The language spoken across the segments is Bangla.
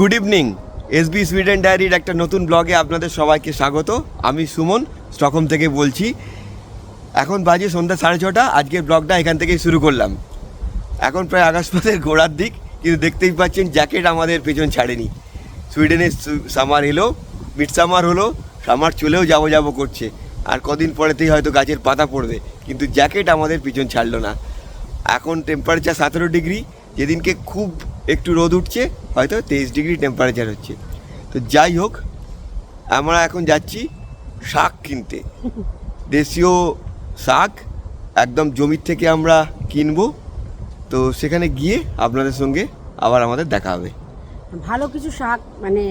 গুড ইভিনিং এসবি সুইডেন ডায়েরির একটা নতুন ব্লগে আপনাদের সবাইকে স্বাগত। আমি সুমন, স্টকহোম থেকে বলছি। এখন বাজে সন্ধ্যা সাড়ে ছটা, আজকের ব্লগটা এখান থেকেই শুরু করলাম। এখন প্রায় আকাশপথের গোড়ার দিক, কিন্তু দেখতেই পাচ্ছেন জ্যাকেট আমাদের পেছন ছাড়েনি। সুইডেনে সামার এলো মিড সামার হলো, সামার চলেও যাব যাব করছে। আর কদিন পরেতেই হয়তো গাছের পাতা পড়বে, কিন্তু জ্যাকেট আমাদের পিছন ছাড়লো না। এখন টেম্পারেচার সতেরো ডিগ্রি যেদিনকে খুব একটু রোদ উঠছে, হয়তো তেইশ ডিগ্রি টেম্পারেচার হচ্ছে। তো যাই হোক, আমরা এখন যাচ্ছি শাক কিনতে। দেশীয় শাক একদম জমির থেকে আমরা কিনবো। তো সেখানে গিয়ে আপনাদের সঙ্গে আবার আমাদের দেখা হবে। ভালো কিছু শাক মানে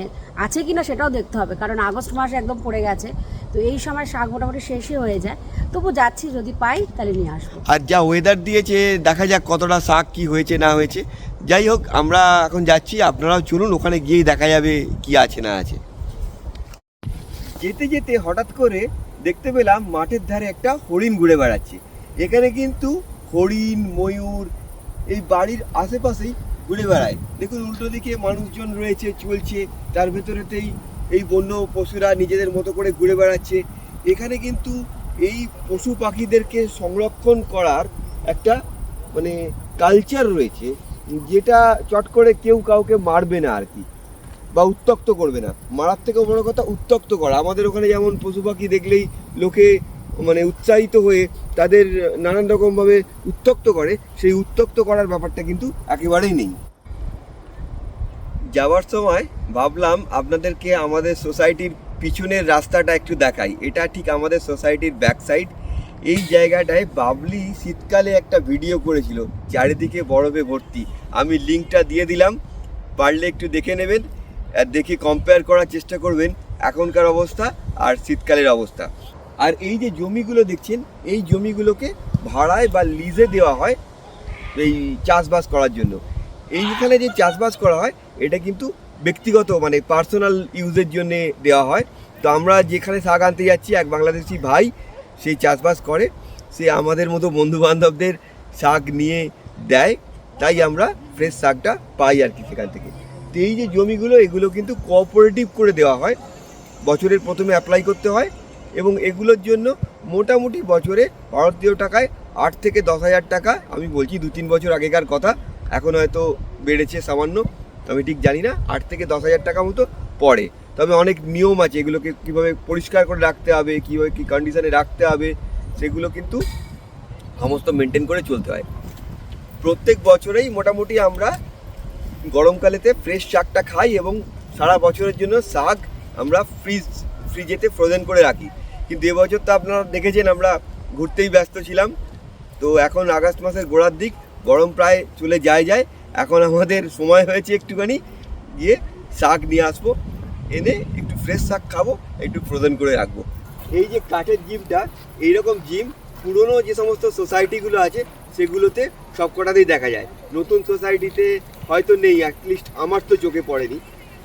আছে কিনা সেটাও দেখতে হবে, কারণ আগস্ট মাস একদম পড়ে গেছে। তো এই সময় শাক মোটামুটি শেষই হয়ে যায়। তবু যাচ্ছি, যদি পাই তাহলে নিয়ে আসব। আর যা ওয়েদার দিয়েছে, দেখা যাক কতটা শাক কি হয়েছে, না হয়েছে। যাই হোক, আমরা এখন যাচ্ছি, আপনারাও চলুন, ওখানে গিয়েই দেখা যাবে কি আছে, না আছে। যেতে যেতে হঠাৎ করে দেখতে পেলাম মাঠের ধারে একটা হরিণ ঘুরে বেড়াচ্ছে। এখানে কিন্তু হরিণ, ময়ূর, এই বাড়ির আশেপাশেই ঘুরে বেড়ায়। দেখুন, উল্টো দিকে মানুষজন রয়েছে, চলছে, তার ভেতরেতেই এই বন্য পশুরা নিজেদের মতো করে ঘুরে বেড়াচ্ছে। এখানে কিন্তু এই পশু পাখিদেরকে সংরক্ষণ করার একটা মানে কালচার রয়েছে, যেটা চট করে কেউ কাউকে মারবে না আর কি, বা উত্তক্ত করবে না। মারার থেকেও বড় কথা উত্তক্ত করা। আমাদের ওখানে যেমন পশু পাখি দেখলেই লোকে মানে উৎসাহিত হয়ে তাদের নানান রকমভাবে উত্তক্ত করে, সেই উত্তক্ত করার ব্যাপারটা কিন্তু একেবারেই নেই। যাওয়ার সময় ভাবলাম আপনাদেরকে আমাদের সোসাইটির পিছনের রাস্তাটা একটু দেখাই। এটা ঠিক আমাদের সোসাইটির ব্যাক সাইড এই জায়গাটায় বাবলি শীতকালে একটা ভিডিও করেছিল, চারিদিকে বরফে ভর্তি। আমি লিঙ্কটা দিয়ে দিলাম, পারলে একটু দেখে নেবেন আর দেখে কম্পেয়ার করার চেষ্টা করবেন এখনকার অবস্থা আর শীতকালের অবস্থা। আর এই যে জমিগুলো দেখছেন, এই জমিগুলোকে ভাড়ায় বা লিজে দেওয়া হয় এই চাষবাস করার জন্য। এইখানে যে চাষবাস করা হয়, এটা কিন্তু ব্যক্তিগত মানে পার্সোনাল ইউজের জন্য দেওয়া হয়। তো আমরা যেখানে শাক আনতে যাচ্ছি, এক বাংলাদেশি ভাই সেই চাষবাস করে। সে আমাদের মতো বন্ধু বান্ধবদের শাক নিয়ে দেয়। তাই আমরা ফ্রেশ শাকটা পাই আর কি সেখান থেকে। তো এই যে জমিগুলো, এগুলো কিন্তু কোঅপারেটিভ করে দেওয়া হয়। বছরের প্রথমে অ্যাপ্লাই করতে হয় এবং এগুলোর জন্য মোটামুটি বছরে ভারতীয় টাকায় আট থেকে দশ হাজার টাকা, আমি বলছি দু তিন বছর আগেকার কথা এখন হয়তো বেড়েছে সামান্য, আমি ঠিক জানি না, আট থেকে দশ হাজার টাকা মতো পড়ে। তবে অনেক নিয়ম আছে, এগুলোকে কীভাবে পরিষ্কার করে রাখতে হবে, কীভাবে কী কন্ডিশনে রাখতে হবে, সেগুলো কিন্তু সমস্ত মেনটেন করে চলতে হয়। প্রত্যেক বছরেই মোটামুটি আমরা গরমকালেতে ফ্রেশ শাকটা খাই এবং সারা বছরের জন্য শাক আমরা ফ্রিজ ফ্রিজেতে ফ্রোজেন করে রাখি। কিন্তু এবছর তো আপনারা দেখেছেন, আমরা ঘুরতেই ব্যস্ত ছিলাম। তো এখন আগস্ট মাসের গোড়ার দিক গরম প্রায় চলে যায় যায়। এখন আমাদের সময় হয়েছে একটুখানি। গিয়ে শাক নিয়ে আসব, এনে একটু ফ্রেশ শাক খাব, একটু ফ্রোজেন করে রাখব। এই যে কাঠের জিমটা, এইরকম জিম পুরনো যে সমস্ত সোসাইটিগুলো আছে, সেগুলোতে সব কটাতেই দেখা যায়। নতুন সোসাইটিতে হয়তো নেই অ্যাটলিস্ট আমার তো চোখে পড়েনি।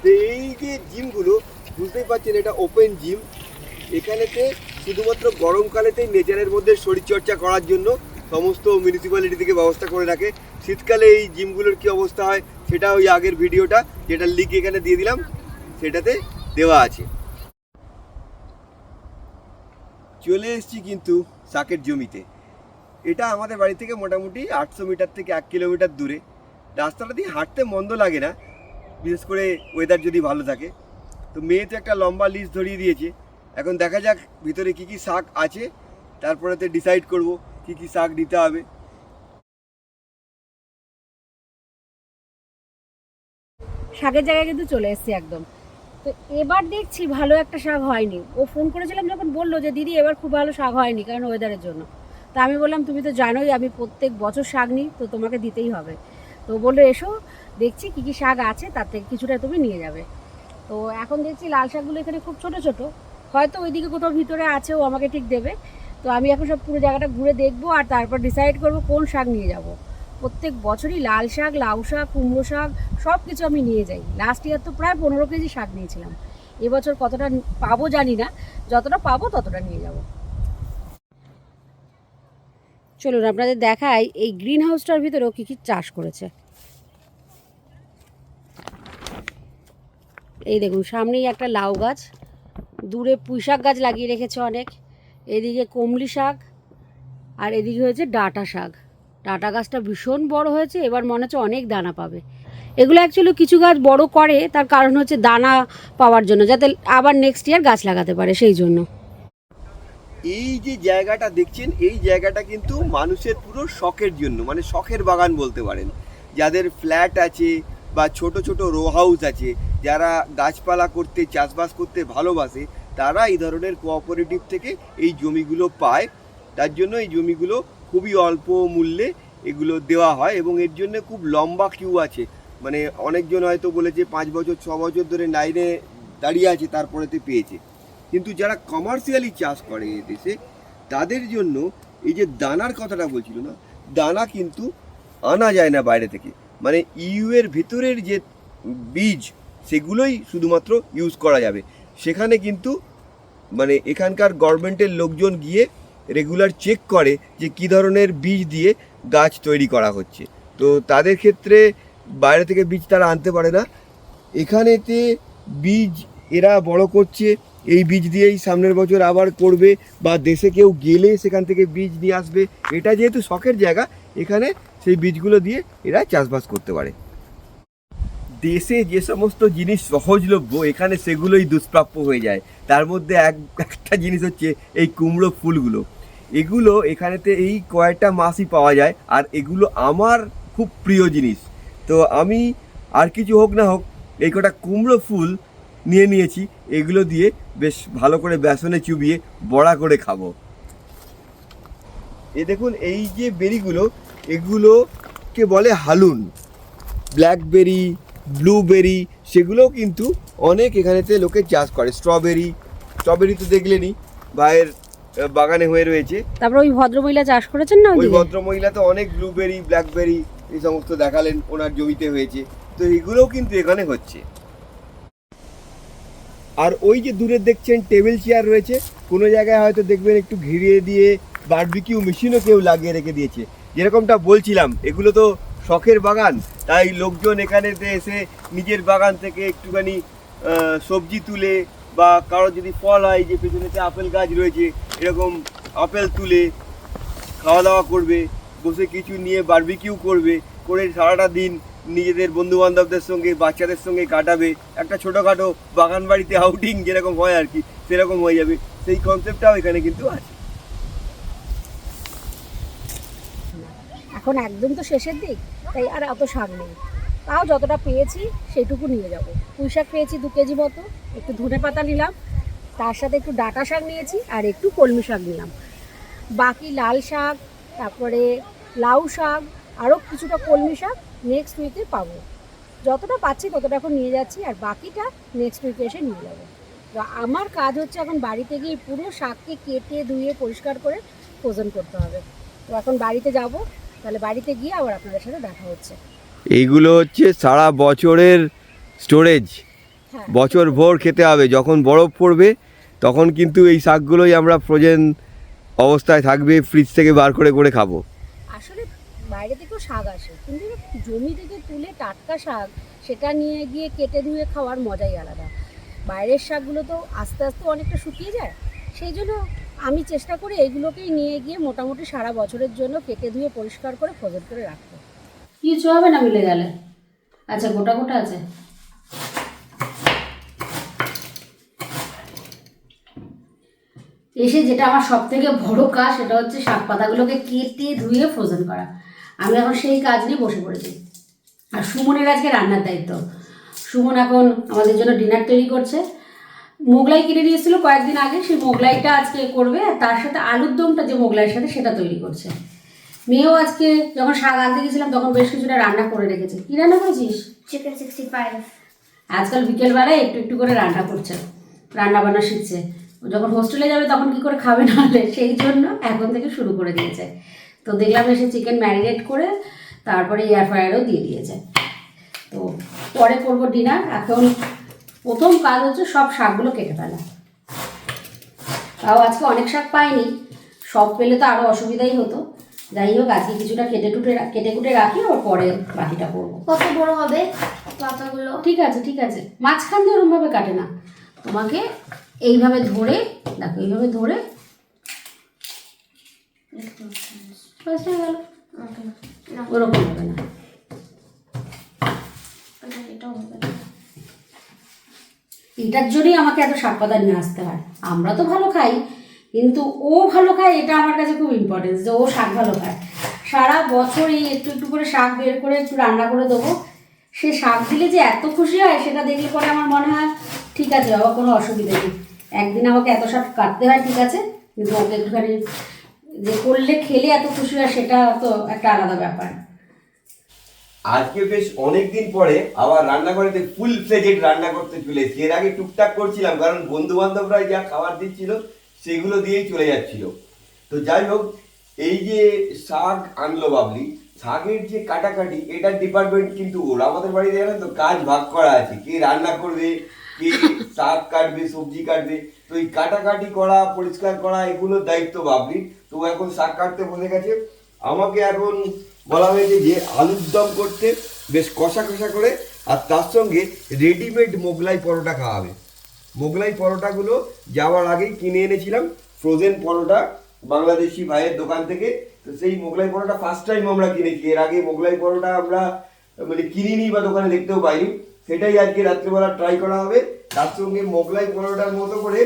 তো এই যে জিমগুলো, বুঝতেই পারছেন এটা ওপেন জিম এখানেতে শুধুমাত্র গরমকালেতেই নেচারের মধ্যে শরীরচর্চা করার জন্য সমস্ত মিউনিসিপ্যালিটি থেকে ব্যবস্থা করে রাখে। শীতকালে এই জিমগুলোর কি অবস্থা হয় সেটা ওই আগের ভিডিওটা, যেটা লিঙ্ক এখানে দিয়ে দিলাম, সেটাতে দেওয়া আছে। চলে এসেছি কিন্তু শাকের জমিতে। এটা আমাদের বাড়ি থেকে মোটামুটি আটশো মিটার থেকে এক কিলোমিটার দূরে। রাস্তাটা দিয়ে হাঁটতে মন্দ লাগে না, বিশেষ করে ওয়েদার যদি ভালো থাকে। তো মেয়ে তো একটা লম্বা লিস্ট ধরিয়ে দিয়েছে। এখন দেখা যাক ভিতরে কি কি শাক আছে, তারপরেতে ডিসাইড করব। কি কি শাক দিতে হবে? শাকের জায়গায় কিন্তু চলে এসেছি একদম। তো এবার দেখছি ভালো একটা শাক হয়নি। ও ফোন করেছিলাম যখন বলল যে, দিদি, এবার খুব ভালো শাক হয়নি কারণ ওয়েদারের জন্য। তা আমি বললাম, তুমি তো জানোই আমি প্রত্যেক বছর শাক নিই, তো তোমাকে দিতেই হবে। তো বলল, এসো, দেখছি কী কী শাক আছে, তার থেকে কিছুটা তুমি নিয়ে যাবে। তো এখন দেখছি লাল শাকগুলো এখানে খুব ছোট ছোট। হয়তো ওইদিকে কোথাও ভিতরে আছে, ও আমাকে ঠিক দেবে। তো আমি এখন সব পুরো জায়গাটা ঘুরে দেখব আর তারপর ডিসাইড করব কোন শাক নিয়ে যাব। প্রত্যেক বছরই লাল শাক, লাউ শাক, কুমড়ো শাক সব কিছু আমি নিয়ে যাই। লাস্ট ইয়ার তো প্রায় পনেরো কেজি শাক নিয়েছিলাম। এবছর কতটা পাবো জানি না। যতটা পাবো ততটা নিয়ে যাব। চলুন আপনাদের দেখাই এই গ্রিন হাউসটার ভিতরেও কী কী চাষ করেছে। এই দেখুন, সামনেই একটা লাউ গাছ। দূরে পুঁই শাক গাছ লাগিয়ে রেখেছে অনেক। এদিকে কমলি শাক, আর এদিকে হয়েছে ডাঁটা শাক। ডাঁটা গাছটা ভীষণ বড় হয়েছে, এবার মনে হচ্ছে অনেক দানা পাবে। এগুলো অ্যাকচুয়ালি কিছু গাছ বড় করে, তার কারণ হচ্ছে দানা পাওয়ার জন্য, যাতে আবার নেক্সট ইয়ার গাছ লাগাতে পারে সেই জন্য। এই যে জায়গাটা দেখছেন, এই জায়গাটা কিন্তু মানুষের পুরো শখের জন্য মানে শখের বাগান বলতে পারেন। যাদের ফ্ল্যাট আছে বা ছোট ছোট রো হাউস আছে, যারা গাছপালা করতে, চাষবাস করতে ভালোবাসে তারা এই ধরনের কোঅপারেটিভ থেকে এই জমিগুলো পায়। তার জন্য এই জমিগুলো খুবই অল্প মূল্যে এগুলো দেওয়া হয় এবং এর জন্য খুব লম্বা কিউ আছে। মানে অনেকজন হয়তো বলেছে পাঁচ বছর, ছ বছর ধরে লাইনে দাঁড়িয়ে আছে, তারপরেতে পেয়েছে। কিন্তু যারা কমার্শিয়ালি চাষ করে দেশে, তাদের জন্য এই যে দানার কথাটা বলছিল না, দানা কিন্তু আনা যায় না বাইরে থেকে। মানে ইউ এর ভেতরের যে বীজ, সেগুলোই শুধুমাত্র ইউজ করা যাবে। সেখানে কিন্তু মানে এখানকার গভর্নমেন্টের লোকজন গিয়ে রেগুলার চেক করে যে কী ধরনের বীজ দিয়ে গাছ তৈরি করা হচ্ছে। তো তাদের ক্ষেত্রে বাইরে থেকে বীজ তারা আনতে পারে না। এখানেতে বীজ এরা বড় করছে, এই বীজ দিয়েই সামনের বছর আবার করবে বা দেশে কেউ গেলে সেখান থেকে বীজ নিয়ে আসবে। এটা যেহেতু শখের জায়গা, এখানে সেই বীজগুলো দিয়ে এরা চাষবাস করতে পারে। দেশে যে সমস্ত জিনিস সহজলভ্য, এখানে সেগুলোই দুষ্প্রাপ্য হয়ে যায়। তার মধ্যে এক, একটা জিনিস হচ্ছে এই কুমড়ো ফুলগুলো। এগুলো এখানেতে এই কয়েকটা মাসই পাওয়া যায়, আর এগুলো আমার খুব প্রিয় জিনিস। তো আমি আর কিছু হোক না হোক, এই কটা কুমড়ো ফুল নিয়ে নিয়েছি, এগুলো দিয়ে বেশ ভালো করে বেসনে চুবিয়ে বড়া করে খাব। এ দেখুন, এই যে বেরিগুলো, এগুলোকে বলে হালুন। ব্ল্যাকবেরি ব্লুবেরি সেগুলোও কিন্তু অনেক এখানেতে লোকে চাষ করে। স্ট্রবেরি স্ট্রবেরি তো দেখলেনই ভাইয়ের বাগানে হয়ে রয়েছে। তারপর ওই ভদ্রমহিলা চাষ করেছেন না ওই? ভদ্রমহিলা তো অনেক ব্লুবেরি ব্ল্যাকবেরি এই সমস্ত দেখালেন ওনার জমিতে হয়েছে। তো এগুলোও কিন্তু এখানে হচ্ছে। আর ওই যে দূরে দেখছেন টেবিল চেয়ার রয়েছে কোনো জায়গায় হয়তো দেখবেন একটু ঘিরিয়ে দিয়ে বারবিকিউ মেশিনও কেউ লাগিয়ে রেখে দিয়েছে। যেরকমটা বলছিলাম এগুলো তো শখের বাগান। তাই লোকজন এখানেতে এসে নিজের বাগান থেকে একটুখানি সবজি তুলে বা কারও যদি ফল হয়, যে পেছনেতে আপেল গাছ রয়েছে, এরকম আপেল তুলে খাওয়া দাওয়া করবে, বসে কিছু নিয়ে বারবিকিউ করবে, করে সারাটা দিন নিজেদের বন্ধু বান্ধবদের সঙ্গে, বাচ্চাদের সঙ্গে কাটাবে। একটা ছোটোখাটো বাগান বাড়িতে আউটিং যেরকম হয় আর কি, সেরকম হয়ে যাবে। সেই কনসেপ্টটাও এখানে কিন্তু আছে। এখন একদম তো শেষের দিক। তাই আর অত শাক নেই। তাও যতটা পেয়েছি সেইটুকু নিয়ে যাব। পুঁই শাক পেয়েছি দু কেজি মতো, একটু ধনে পাতা নিলাম, তার সাথে একটু ডাঁটা শাক নিয়েছি আর একটু কলমি শাক নিলাম। বাকি লাল শাক, তারপরে লাউ শাক, আরও কিছুটা কলমি শাক নেক্সট উইকে পাবো। যতটা পাচ্ছি ততটা এখন নিয়ে যাচ্ছি আর বাকিটা নেক্সট উইকে এসে নিয়ে যাব। তো আমার কাজ হচ্ছে এখন বাড়িতে গিয়ে পুরো শাককে কেটে ধুয়ে পরিষ্কার করে ফ্রোজেন করতে হবে। তো এখন বাড়িতে যাব তাহলে বাড়িতে গিয়ে আবার আপনাদের সাথে দেখা হচ্ছে। এইগুলো হচ্ছে সারা বছরের স্টোরেজ হ্যাঁ। বছর ভোর খেতে হবে যখন বরফ পড়বে তখন কিন্তু এই শাকগুলোই আমরা ফ্রোজেন অবস্থায় থাকবে ফ্রিজ থেকে বার করে করে খাব। আসলে বাইরে থেকেও শাক আসে কিন্তু জমি থেকে তুলে টাটকা শাক সেটা নিয়ে গিয়ে কেটে ধুয়ে খাওয়ার মজাই আলাদা। বাইরের শাকগুলো তো আস্তে আস্তে অনেকটা শুকিয়ে যায় সেই জন্য আমি চেষ্টা করি এইগুলোকেই নিয়ে গিয়ে মোটামুটি সারা বছরের জন্য কেটে ধুয়ে পরিষ্কার করে ফ্রোজেন করে রাখতে। কিছু হবে না মিলে গেলে? আচ্ছা গোটা গোটা আছে। এসে যেটা আমার সব থেকে বড় কাজ, সেটা হচ্ছে শাক পাতাগুলোকে কেটে ধুয়ে ফ্রোজেন করা। আমি এখন সেই কাজ নিয়ে বসে পড়েছি। আর সুমনের আজকে রান্নার দায়িত্ব। সুমন এখন আমাদের জন্য ডিনার তৈরি করছে। মোগলাই কিনে নিয়েছিল কয়েকদিন আগে সেই মোগলাইটা আজকে করবে আর তার সাথে আলুর দমটা যে মোগলাইয়ের সাথে সেটা তৈরি করছে। মেয়েও আজকে যখন শাক আনতে গেছিলাম তখন বেশ কিছুটা রান্না করে রেখেছে। কী রান্না করেছিস? চিকেন সিক্সটি ফাইভ আজকাল বিকেলবেলায় একটু একটু করে রান্না করছে রান্না বান্না শিখছে যখন হোস্টেলে যাবে তখন কি করে খাবে না নাহলে সেই জন্য এখন থেকে শুরু করে দিয়েছে। তো দেখলাম এসে চিকেন ম্যারিনেট করে তারপরে এয়ার ফ্রায়ারও দিয়ে দিয়েছে। তো পরে করব ডিনার এখন প্রথম কাজ হচ্ছে সব শাকগুলো কেটে ফেলা। তাও আজকে অনেক শাক পাইনি। সব পেলে তো আরও অসুবিধাই হতো। যাই হোক আজকে কিছুটা কেটে টুটে কেটে কুটে রাখি ওর পরে বাকিটা করব। কত বড় হবে পাতাগুলো? ঠিক আছে ঠিক আছে। মাঝখান দিয়ে ওরমভাবে কাটে না। তোমাকে এইভাবে ধরে দেখো এইভাবে ধরে। ওরকম হবে না। হবে না। এটার জন্যই আমাকে এত পাতা নিয়ে আসতে হয়। আমরা তো ভালো খাই, কিন্তু ও ভালো খায়, এটা আমার কাছে খুব ইম্পর্টেন্স যে ও শাক ভালো খায়। সারা বছর এই একটু একটু করে শাক বের করে একটু রান্না করে দেবো। সে শাক দিলে যে এত খুশি হয়, সেটা দেখলে পরে আমার মনে হয়, ঠিক আছে বাবা, কোনো অসুবিধা নেই। একদিন আমাকে এত শাক কাটতে হয়, ঠিক আছে, কিন্তু ওকে একটুখানি যে করলে খেলে এত খুশি হয়, সেটা তো একটা আলাদা ব্যাপার। আজকে বেশ অনেকদিন পরে আবার রান্নাঘরেতে ফুল ফ্লেজেড রান্না করতে চলে এসেছি। এর আগে টুকটাক করছিলাম, কারণ বন্ধু বান্ধবরা যা খাবার দিচ্ছিল সেগুলো দিয়েই চলে যাচ্ছিল। তো যাই হোক, এই যে শাক আনলো বাবলি, শাকের যে কাটাকাটি, এটার ডিপার্টমেন্ট কিন্তু ওর। আমাদের বাড়িতে জানেন তো, কাজ ভাগ করা আছে। কে রান্না করবে, কে শাক কাটবে, সবজি কাটবে। তো এই কাটাকাটি করা, পরিষ্কার করা, এগুলোর দায়িত্ব বাবলি তো এখন শাক কাটতে বসে গেছে। আমাকে এখন বলা হয়েছে যে আলুর দম করতে বেশ কষা কষা করে আর তার সঙ্গে রেডিমেড মোগলাই পরোটা খাওয়াবে মোগলাই পরোটাগুলো যাওয়ার আগেই কিনে এনেছিলাম ফ্রোজেন পরোটা, বাংলাদেশি ভাইয়ের দোকান থেকে। তো সেই মোগলাই পরোটা ফার্স্ট টাইম আমরা কিনেছি। এর আগে মোগলাই পরোটা আমরা মানে কিনিনি বা দোকানে দেখতেও পাইনি। সেটাই আজকে রাত্রেবেলা ট্রাই করা হবে। তার সঙ্গে মোগলাই পরোটার মতো করে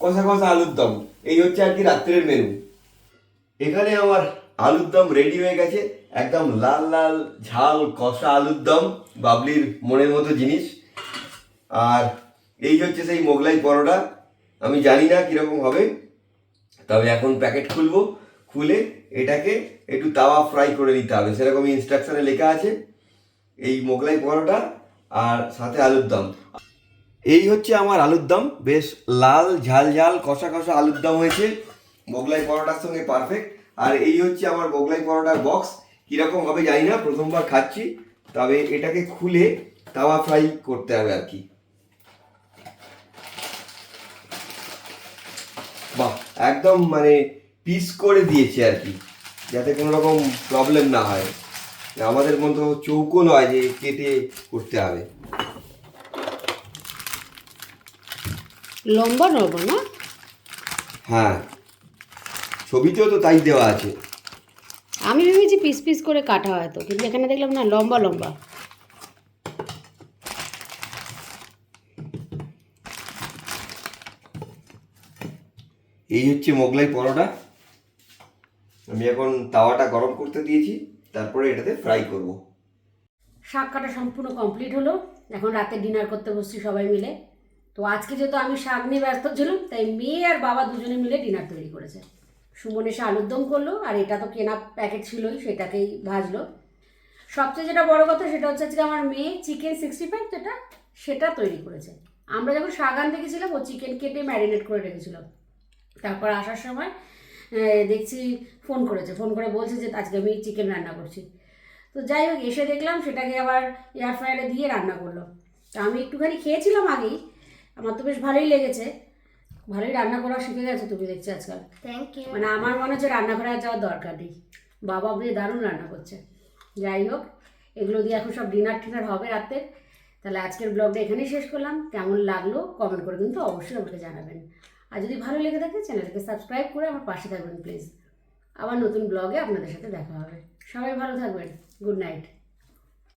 কষা কষা আলুর দম। এই হচ্ছে আর কি রাত্রের মেনু এখানে আমার আলুর দম রেডি হয়ে গেছে। একদম লাল লাল ঝাল কষা আলুর দম, বাবলির মনের মতো জিনিস। আর এই হচ্ছে সেই মোগলাই পরোটা। আমি জানি না কীরকম হবে, তবে এখন প্যাকেট খুলবো। খুলে এটাকে একটু তাওয়া ফ্রাই করে নিতে হবে। সেরকম ইনস্ট্রাকশনে লেখা আছে এই মোগলাই পরোটা আর সাথে আলুর দম। এই হচ্ছে আমার আলুর দম। বেশ লাল ঝাল ঝাল কষা কষা আলুর দম হয়েছে। মোগলাই পরোটার সঙ্গে পারফেক্ট আর এই হচ্ছে আমার মোগলাই পরোটার বক্স কীরকম হবে জানি না প্রথমবার খাচ্ছি। তবে এটাকে খুলে তাওয়া ফ্রাই করতে হবে আর কি। বাহ একদম মানে পিস করে দিয়েছে আর কি যাতে কোনো রকম প্রবলেম না হয়। আমাদের মতো চৌকো নয় যে কেটে করতে হবে। লম্বা নব না? হ্যাঁ। ছবিতেও তো তাই দেওয়া আছে। আমি ভেবেছি পিস পিস করে কাটা হয়তো কিন্তু এখানে দেখলাম না লম্বা লম্বা। এই হচ্ছে মোগলাই পরোটা। আমি এখন তাওয়াটা গরম করতে দিয়েছি তারপরে এটাতে ফ্রাই করব। শাক কাটা সম্পূর্ণ কমপ্লিট হলো। এখন রাতে ডিনার করতে বসছি সবাই মিলে। তো আজকে যেহেতু আমি শাক নিয়ে ব্যস্ত ছিলাম তাই মেয়ে আর বাবা দুজনে মিলে ডিনার তৈরি করেছে। সুমন এসে আলুর দম করল, আর এটা তো কেনা প্যাকেট ছিলই, সেটাকেই ভাজলো। সবচেয়ে যেটা বড় কথা সেটা হচ্ছে আজকে আমার মেয়ে চিকেন সিক্সটি ফাইভ যেটা, সেটা তৈরি করেছে। আমরা যখন আনতে গেছিলাম, ও চিকেন কেটে ম্যারিনেট করে রেখেছিল। তারপর আসার সময় দেখছি ফোন করেছে ফোন করে বলছে যে আজকে আমি চিকেন রান্না করছি। তো যাই হোক, এসে দেখলাম সেটাকে আবার এয়ার ফ্রায়ারে দিয়ে রান্না করল। তা আমি একটুখানি খেয়েছিলাম আগেই, আমার তো বেশ ভালোই লেগেছে। ভালোই রান্না করা শিখে গেছো তুমি দেখছি আজকাল। থ্যাংক ইউ মানে আমার মনে হচ্ছে রান্নাঘরে আর যাওয়ার দরকার নেই। বাবা বেশ দারুণ রান্না করছে। যাই হোক এগুলো দিয়ে এখন সব ডিনার টিনার হবে রাতে। তাহলে আজকের ব্লগটা এখানেই শেষ করলাম। কেমন লাগল কমেন্ট করে কিন্তু অবশ্যই আমাকে জানাবেন। আর যদি ভালো লেগে থাকে চ্যানেলকে সাবস্ক্রাইব করে আমার পাশে থাকবেন প্লিজ আবার নতুন ব্লগে আপনাদের সাথে দেখা হবে। সবাই ভালো থাকবেন। Good night